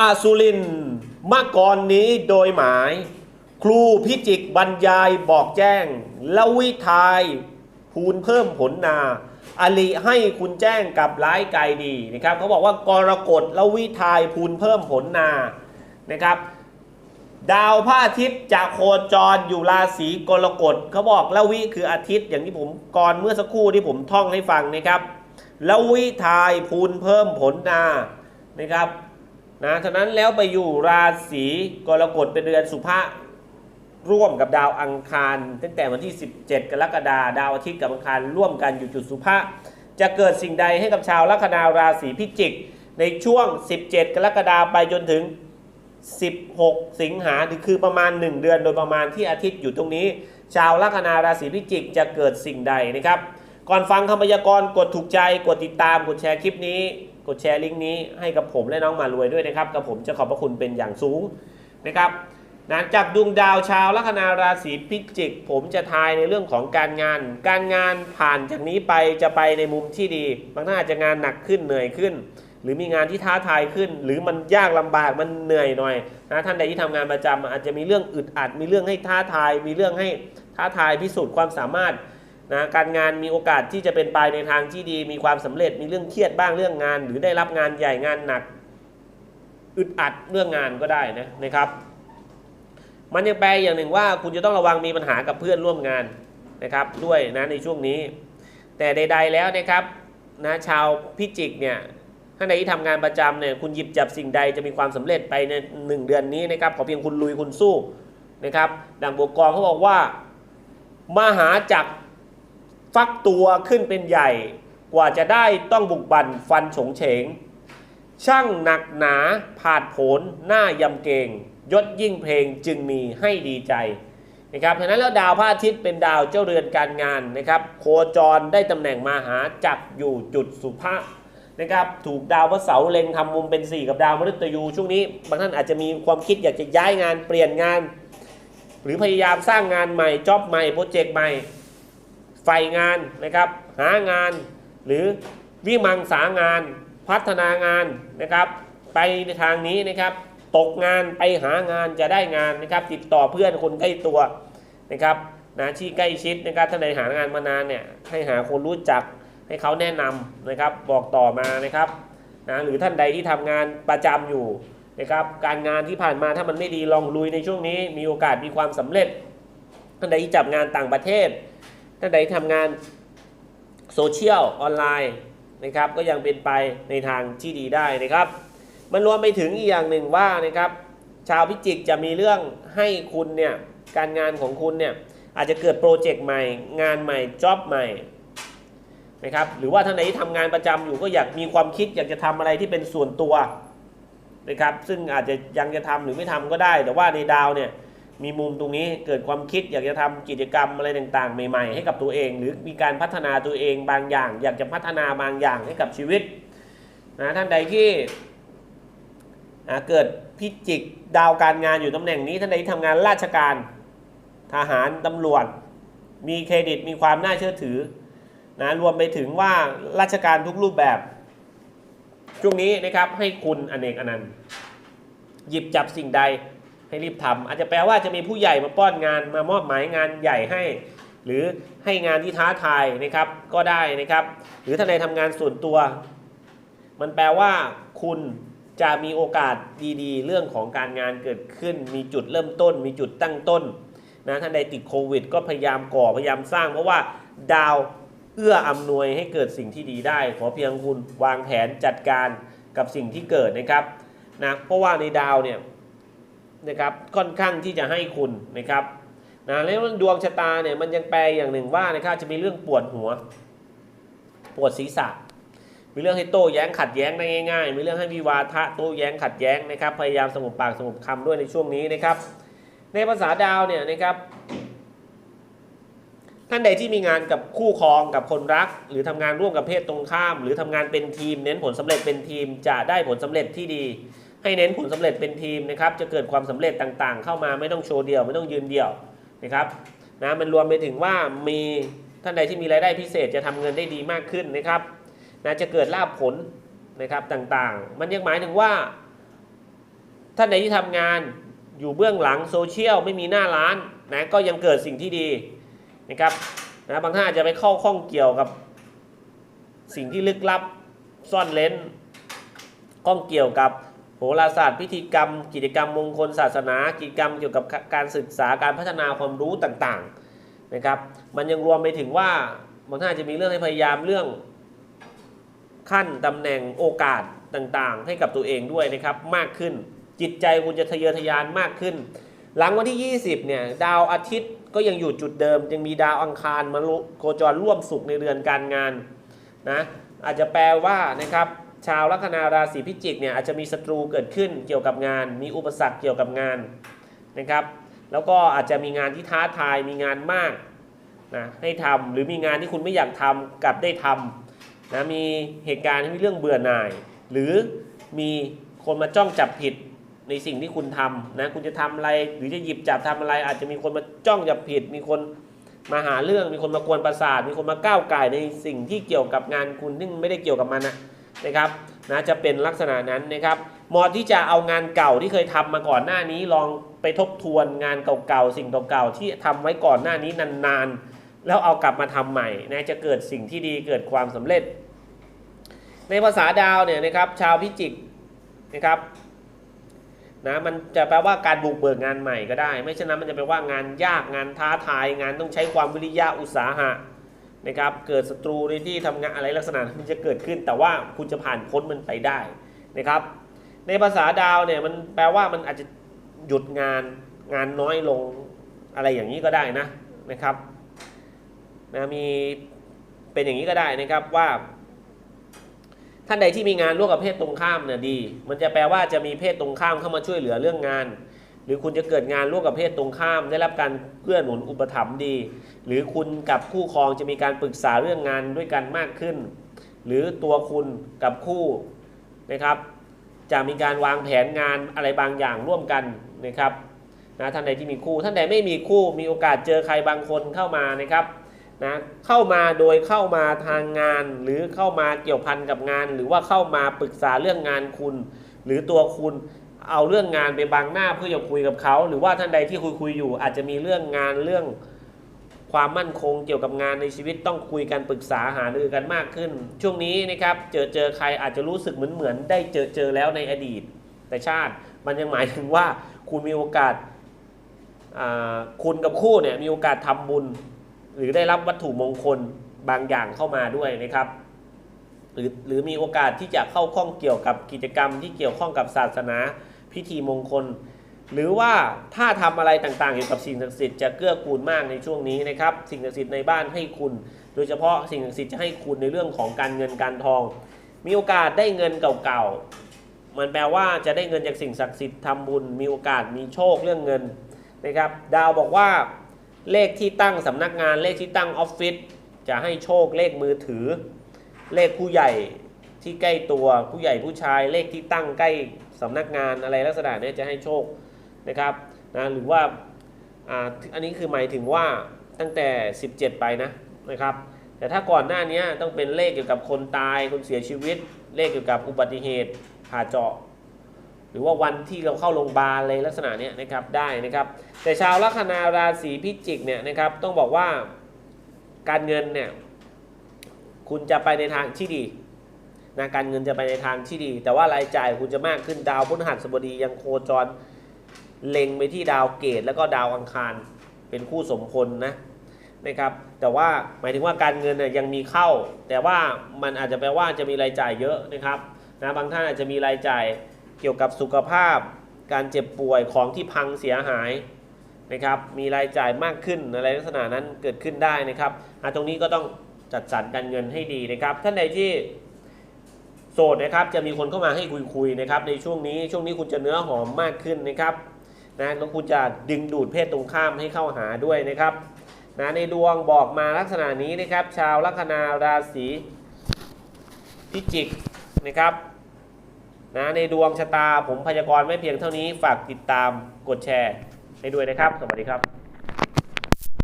อาสุรินมากรนี้โดยหมาย ครูพิจิกบรรยายบอกแจ้งละวิทายภูลเพิ่มผลนาอลิให้คุณแจ้งกับร้ายไกลดีนะครับเขาบอกว่ากรกฎละวิทายภูลเพิ่มผลนานะครับ ดาวพระอาทิตย์จะโคจรอยู่ราศีกรกฎเขาบอกละวิคืออาทิตย์อย่างที่ผมก่อนเมื่อสักครู่ที่ผมท่องให้ฟังนะครับละวิทายภูลเพิ่มผลนานะครับ นะฉะนั้นแล้วไปอยู่ราศีกรกฎเป็นเดือนสุภะร่วมกับดาวอังคาร ตั้งแต่วันที่ 17 กรกฎาคมดาวอาทิตย์กับอังคารร่วมกันอยู่จุดสุภะจะเกิดสิ่งใดให้กับชาวลัคนาราศีพิจิก ในช่วง 17 กรกฎาคมไปจนถึง 16 สิงหาคือประมาณ 1 เดือนโดยประมาณที่อาทิตย์อยู่ตรงนี้ ชาวลัคนาราศีพิจิกจะเกิดสิ่งใดนะครับ ก่อนฟังคำพยากรณ์กดถูกใจกดติดตามกดแชร์คลิปนี้ กดแชร์ลิงก์นี้ให้กับผมและน้องมารวยด้วยนะครับกับผมจะขอบพระคุณเป็นอย่างสูงนะครับนะจากดวงดาวชาวลัคนาราศีพิจิก ผมจะทายในเรื่องของการงาน การงานผ่านจากนี้ไปจะไปในมุมที่ดี บางท่านอาจจะงานหนักขึ้นเหนื่อยขึ้น หรือมีงานที่ท้าทายขึ้น หรือมันยากลำบากมันเหนื่อยหน่อยนะท่านใดที่ทำงานประจำอาจจะมีเรื่องอึดอัด มีเรื่องให้ท้าทาย มีเรื่องให้ท้าทายพิสูจน์ความสามารถ นะการงานมีโอกาสที่จะเป็นไปในทางที่ดี มีความสำเร็จมีเรื่องเครียดบ้างเรื่องงาน หรือได้รับงานใหญ่งานหนัก อึดอัดเรื่องงานก็ได้นะนะครับ มันยังแปลอย่างหนึ่งว่า คุณจะต้องระวังมีปัญหากับเพื่อนร่วมงานนะครับ ด้วยนะในช่วงนี้ แต่ใด ๆแล้วนะครับนะชาวพิจิกเนี่ยท่านใดที่ทำงานประจำเนี่ยคุณหยิบจับสิ่งใดจะมีความสำเร็จไปในหนึ่งเดือนนี้นะครับขอเพียงคุณลุยคุณสู้นะครับดังบวกกรเขาบอกว่า มหาจักร ฟักตัวขึ้นเป็นใหญ่ กว่าจะได้ต้องบุกบั่นฟันฉงเฉง ช่างหนักหนาผาดโผนหน้ายำเกง ยศยิ่งเพลงจึงมีให้ดีใจนะครับฉะนั้นแล้วดาวพระอาทิตย์เป็นดาวเจ้าเรือนการงานนะครับ โคจรได้ตำแหน่งมาหาจักรอยู่จุดสุภะนะครับถูกดาวพระเสาร์เล็งทำมุมเป็น 4 กับดาวมฤตยูช่วงนี้บางท่านอาจจะมีความคิดอยากจะย้ายงานเปลี่ยนงาน หรือพยายามสร้างงานใหม่จ็อบใหม่โปรเจกต์ใหม่ ไฟงานนะครับ หางาน หรือวิมังสางาน พัฒนางานนะครับ ไปในทางนี้นะครับ ตกงานไปหางานจะได้งานนะครับ ติดต่อเพื่อนคนใกล้ตัวนะครับนะที่ใกล้ชิดนะครับถ้าใดหางานมานานเนี่ยให้หาคนรู้จักให้เขาแนะนำนะครับ บอกต่อมานะครับนะหรือท่านใดที่ทำงานประจำอยู่นะครับการงานที่ผ่านมาถ้ามันไม่ดีลองลุยในช่วงนี้ มีโอกาสมีความสำเร็จ ท่านใดที่จับงานต่างประเทศ ท่าใดที่ทำงานโซเชียลออนไลน์นะครับก็ยังเป็นไปในทางที่ดีได้นะครับ มันรวมไปถึงอีกอย่างหนึ่งว่านะครับ ชาวพิจิกจะมีเรื่องให้คุณเนี่ยการงานของคุณเนี่ยอาจจะเกิดโปรเจกต์ใหม่ งานใหม่จ็อบใหม่นะครับหรือว่าท่านใดที่ทำงานประจำอยู่ก็อยากมีความคิดอยากจะทำอะไรที่เป็นส่วนตัวนะครับซึ่งอาจจะยังจะทำหรือไม่ทำก็ได้ แต่ว่าในดาวเนี่ย มีมุมตรงนี้เกิดความคิดอยากจะทำกิจกรรมอะไรต่างๆ ใหม่ๆ ให้กับตัวเอง หรือมีการพัฒนาตัวเองบางอย่าง อยากจะพัฒนาบางอย่างให้กับชีวิตนะท่านใดที่นะเกิดพิจิกดาวการงานอยู่ตำแหน่งนี้ท่านใดที่ทำงานราชการทหารตำรวจ มีเครดิตมีความน่าเชื่อถือนะรวมไปถึงว่าราชการทุกรูปแบบช่วงนี้นะครับให้คุณอเนกอนันต์ หยิบจับสิ่งใด ให้รีบทำอาจจะแปลว่าจะมีผู้ใหญ่มาป้อนงานมามอบหมายงานใหญ่ให้ หรือให้งานที่ท้าทายนะครับก็ได้นะครับ หรือถ้าในทำงานส่วนตัว มันแปลว่าคุณจะมีโอกาสดีๆ เรื่องของการงานเกิดขึ้น มีจุดเริ่มต้น มีจุดตั้งต้นนะท่านใดติดโควิด ก็พยายามก่อพยายามสร้าง เพราะว่าดาวเอื้ออำนวยให้เกิดสิ่งที่ดีได้ ขอเพียงคุณวางแผนจัดการกับสิ่งที่เกิดนะครับนะเพราะว่าในดาวเนี่ย นะครับค่อนข้างที่จะให้คุณนะครับนะแล้วดวงชะตาเนี่ยมันยังแปลอย่างหนึ่งว่านะครับจะมีเรื่องปวดหัว ปวดศีรษะ มีเรื่องให้โต้แย้งขัดแย้งได้ง่าย ๆ มีเรื่องให้วิวาทะโต้แย้งขัดแย้งนะครับพยายามสงบปากสงบคำด้วยในช่วงนี้นะครับ ในภาษาดาวเนี่ยนะครับท่านใดที่มีงานกับคู่ครองกับคนรัก หรือทำงานร่วมกับเพศตรงข้าม หรือทำงานเป็นทีม เน้นผลสำเร็จเป็นทีมจะได้ผลสำเร็จที่ดี ให้เน้นผลสำเร็จเป็นทีมนะครับ จะเกิดความสำเร็จต่างๆ เข้ามาไม่ต้องโชว์เดียวไม่ต้องยืนเดี่ยวนะครับนะมันรวมไปถึงว่ามีท่านใดที่มีรายได้พิเศษจะทำเงินได้ดีมากขึ้นนะครับนะจะเกิดลาภผลนะครับต่างๆ มันยังหมายถึงว่า ท่านใดที่ทำงานอยู่เบื้องหลังโซเชียลไม่มีหน้าร้านนะก็ยังเกิดสิ่งที่ดีนะครับนะบางท่านอาจจะไปเข้าข้องเกี่ยวกับสิ่งที่ลึกลับซ่อนเลนข้องเกี่ยวกับ หราศาสตร์พิธีกรรม กิจกรรมมงคลศาสนา กิจกรรมเกี่ยวกับการศึกษาการพัฒนาความรู้ต่างๆนะครับ มันยังรวมไปถึงว่าบางท่านจจะมีเรื่องให้พยายามเรื่องขั้นตำแหน่งโอกาสต่างๆ ให้กับตัวเองด้วยนะครับมากขึ้นจิตใจคุณจะทะเยอทะยานมากขึ้น หลังวันที่ 20เนี่ยดาวอาทิตย์ก็ยังอยู่จุดเดิม ยังมีดาวอังคารมาโคจรร่วมสุขในเรือนการงานนะอาจจะแปลว่านะครับ ชาวลัคนาราศีพิจิกเนี่ยอาจจะมีศัตรูเกิดขึ้นเกี่ยวกับงาน มีอุปสรรคเกี่ยวกับงานนะครับ แล้วก็อาจจะมีงานที่ท้าทายมีงานมากนะให้ทำหรือมีงานที่คุณไม่อยากทำกลับได้ทำนะมีเหตุการณ์ที่มีเรื่องเบื่อหน่าย หรือมีคนมาจ้องจับผิดในสิ่งที่คุณทำนะคุณจะทำอะไรหรือจะหยิบจับทำอะไร อาจจะมีคนมาจ้องจับผิด มีคนมาหาเรื่องมีคนมากวนประสาท มีคนมาก้าวไก่ในสิ่งที่เกี่ยวกับงานคุณที่ไม่ได้เกี่ยวกับมันนะ นะครับนะจะเป็นลักษณะนั้นนะครับเหมาะที่จะเอางานเก่าที่เคยทำมาก่อนหน้านี้ลองไปทบทวนงานเก่าๆสิ่งเก่าๆที่ทำไว้ก่อนหน้านี้นานๆ แล้วเอากลับมาทำใหม่นะจะเกิดสิ่งที่ดีเกิดความสำเร็จ ในภาษาดาวเนี่ยนะครับชาวพิจิกนะครับนะมันจะแปลว่าการบุกเบิกงานใหม่ก็ได้ ไม่เช่นนั้นมันจะแปลว่างานยากงานท้าทายงานต้องใช้ความวิริยะอุตสาหะ นะครับเกิดศัตรูในที่ทำงานอะไรลักษณะนั้นมันจะเกิดขึ้น แต่ว่าคุณจะผ่านพ้นมันไปได้นะครับ ในภาษาดาวเนี่ยมันแปลว่ามันอาจจะหยุดงานงานน้อยลงอะไรอย่างนี้ก็ได้นะนะครับนะมีเป็นอย่างนี้ก็ได้นะครับว่า ท่านใดที่มีงานร่วมกับเพศตรงข้ามเนี่ยดี มันจะแปลว่าจะมีเพศตรงข้ามเข้ามาช่วยเหลือเรื่องงาน หรือคุณจะเกิดงานร่วมกับเพศตรงข้าม ได้รับการเกื้อหนุนอุปถัมภ์ดี หรือคุณกับคู่ครองจะมีการปรึกษาเรื่องงานด้วยกันมากขึ้น หรือตัวคุณกับคู่นะครับ จะมีการวางแผนงานอะไรบางอย่างร่วมกันนะครับนะท่านใดที่มีคู่ ท่านใดไม่มีคู่มีโอกาสเจอใครบางคนเข้ามานะครับนะเข้ามาโดยเข้ามาทางงาน หรือเข้ามาเกี่ยวพันกับงาน หรือว่าเข้ามาปรึกษาเรื่องงานคุณ หรือตัวคุณ เอาเรื่องงานไปบังหน้าเพื่อจะคุยกับเขา หรือว่าท่านใดที่คุยคุยอยู่ อาจจะมีเรื่องงานเรื่องความมั่นคงเกี่ยวกับงานในชีวิตต้องคุยกันปรึกษาหารือกันมากขึ้น ช่วงนี้นะครับเจอเจอใครอาจจะรู้สึกเหมือนเหมือนได้เจอเจอแล้วในอดีต แต่ชาติมันยังหมายถึงว่าคุณมีโอกาสคุณกับคู่เนี่ยมีโอกาสทำบุญ หรือได้รับวัตถุมงคลบางอย่างเข้ามาด้วยนะครับ หรือหรือมีโอกาสที่จะเข้าข้องเกี่ยวกับกิจกรรมที่เกี่ยวข้องกับศาสนา พิธีมงคล หรือว่าถ้าทำอะไรต่างๆเกี่ยวกับสิ่งศักดิ์สิทธิ์จะเกื้อกูลมากในช่วงนี้นะครับ สิ่งศักดิ์สิทธิ์ในบ้านให้คุณ โดยเฉพาะสิ่งศักดิ์สิทธิ์จะให้คุณในเรื่องของการเงินการทอง มีโอกาสได้เงินเก่าๆมันแปลว่าจะได้เงินจากสิ่งศักดิ์สิทธิ์ทำบุญ มีโอกาสมีโชคเรื่องเงินนะครับ ดาวบอกว่าเลขที่ตั้งสำนักงานเลขที่ตั้งออฟฟิศจะให้โชคเลขมือถือ เลขผู้ใหญ่ที่ใกล้ตัวผู้ใหญ่ผู้ชายเลขที่ตั้งใกล้ สำนักงานอะไรลักษณะนี้จะให้โชคนะครับนะหรือว่าอ่าอันนี้คือหมายถึงว่าตั้งแต่ 17 ไปนะนะครับแต่ถ้าก่อนหน้านี้ต้องเป็นเลขเกี่ยวกับคนตายคนเสียชีวิต เลขเกี่ยวกับอุบัติเหตุผ่าเจาะ หรือว่าวันที่เราเข้าโรงพยาบาลอะไรลักษณะนี้นะครับได้นะครับ แต่ชาวลัคนาราศีพิจิกเนี่ยนะครับต้องบอกว่าการเงินเนี่ยคุณจะไปในทางที่ดี นะการเงินจะไปในทางที่ดี แต่ว่ารายจ่ายคุณจะมากขึ้นดาวพฤหัสบดียังโคจรเล็งไปที่ดาวเกตแล้วก็ดาวอังคารเป็นคู่สมพลนะนะครับแต่ว่าหมายถึงว่าการเงินยังมีเข้า แต่ว่ามันอาจจะแปลว่าจะมีรายจ่ายเยอะนะครับนะบางท่านอาจจะมีรายจ่ายเกี่ยวกับสุขภาพ การเจ็บป่วยของที่พังเสียหายนะครับมีรายจ่ายมากขึ้นอะไรลักษณะนั้นเกิดขึ้นได้นะครับตรงนี้ก็ต้องจัดสรรการเงินให้ดีนะครับ ท่านใดที่ โสดนะครับจะมีคนเข้ามาให้คุยๆนะครับในช่วงนี้ช่วงนี้คุณจะเนื้อหอมมากขึ้นนะครับนะแล้วคุณจะดึงดูดเพศตรงข้ามให้เข้าหาด้วยนะครับนะในดวงบอกมาลักษณะนี้นะครับ ชาวลัคนาราศีพิจิกนะครับนะในดวงชะตาผมพยากรณ์ไม่เพียงเท่านี้ฝากติดตามกดแชร์ให้ด้วยนะครับ สวัสดีครับ